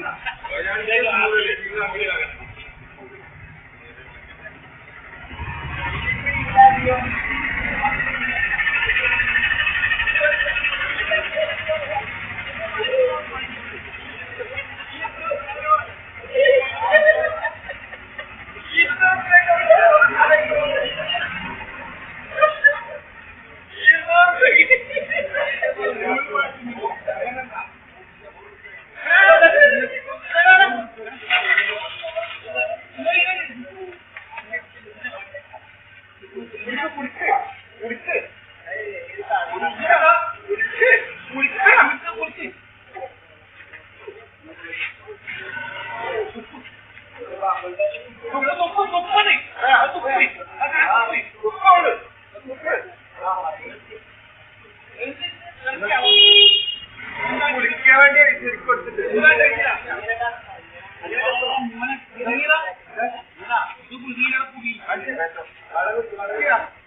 Thank you. 우리가 우리 때야. 우리 때. 우리 이사가 우리 때. 우리 때야. 우리 때. 우리 때. Não foi, não foi. Ah, não foi. Ah, não foi. Não foi. Não foi. Ah, não foi. കുളിക്കാൻ വേണ്ടി തിരിച്ചു കൊടുത്തിട്ട് Para la última vez.